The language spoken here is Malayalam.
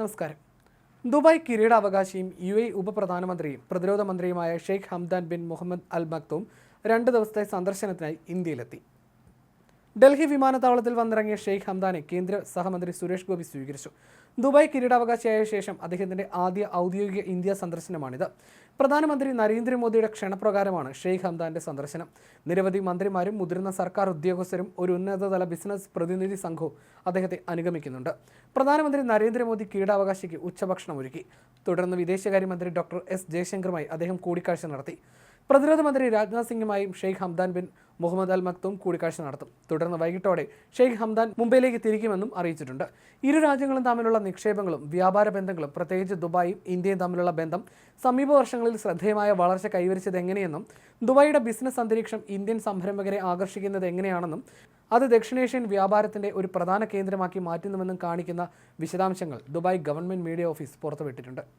നമസ്കാരം. ദുബായ് കിരീടാവകാശിയും യു എ ഉപപ്രധാനമന്ത്രിയും പ്രതിരോധ മന്ത്രിയുമായ Sheikh Hamdan bin Mohammed Al Maktoum രണ്ട് ദിവസത്തെ സന്ദർശനത്തിനായി ഇന്ത്യയിലെത്തി. ഡൽഹി വിമാനത്താവളത്തിൽ വന്നിറങ്ങിയ ഷെയ്ഖ് ഹംദാനെ കേന്ദ്ര സഹമന്ത്രി സുരേഷ് ഗോപി സ്വീകരിച്ചു. ദുബായ് കിരീടാവകാശിയായ ശേഷം അദ്ദേഹത്തിന്റെ ആദ്യ ഔദ്യോഗിക ഇന്ത്യ സന്ദർശനമാണിത്. പ്രധാനമന്ത്രി നരേന്ദ്രമോദിയുടെ ക്ഷണപ്രകാരമാണ് ഷെയ്ഖ് ഹംദാന്റെ സന്ദർശനം. നിരവധി മന്ത്രിമാരും മുതിർന്ന സർക്കാർ ഉദ്യോഗസ്ഥരും ഒരു ഉന്നതതല ബിസിനസ് പ്രതിനിധി സംഘവും അദ്ദേഹത്തെ അനുഗമിക്കുന്നുണ്ട്. പ്രധാനമന്ത്രി നരേന്ദ്രമോദി കിരീടാവകാശിക്ക് ഉച്ചഭക്ഷണം ഒരുക്കി തുടർന്ന് വിദേശകാര്യമന്ത്രി ഡോക്ടർ എസ് ജയശങ്കറുമായി അദ്ദേഹം കൂടിക്കാഴ്ച നടത്തി. പ്രതിരോധ മന്ത്രി Rajnath സിംഗുമായും Sheikh Hamdan bin Mohammed Al Maktoum കൂടിക്കാഴ്ച നടത്തും. തുടർന്ന് വൈകിട്ടോടെ ഷെയ്ഖ് ഹംദാൻ മുംബൈയിലേക്ക് തിരിക്കുമെന്നും അറിയിച്ചിട്ടുണ്ട്. ഇരു രാജ്യങ്ങളും തമ്മിലുള്ള നിക്ഷേപങ്ങളും വ്യാപാര ബന്ധങ്ങളും പ്രത്യേകിച്ച് ദുബായും ഇന്ത്യയും തമ്മിലുള്ള ബന്ധം സമീപ വർഷങ്ങളിൽ ശ്രദ്ധേയമായ വളർച്ച കൈവരിച്ചത് എങ്ങനെയെന്നും ദുബായിയുടെ ബിസിനസ് അന്തരീക്ഷം ഇന്ത്യൻ സംരംഭകരെ ആകർഷിക്കുന്നത് എങ്ങനെയാണെന്നും അത് ദക്ഷിണേഷ്യൻ വ്യാപാരത്തിന്റെ ഒരു പ്രധാന കേന്ദ്രമാക്കി മാറ്റുന്നുവെന്നും കാണിക്കുന്ന വിശദാംശങ്ങൾ ദുബായ് ഗവൺമെന്റ് മീഡിയ ഓഫീസ് പുറത്തുവിട്ടിട്ടുണ്ട്.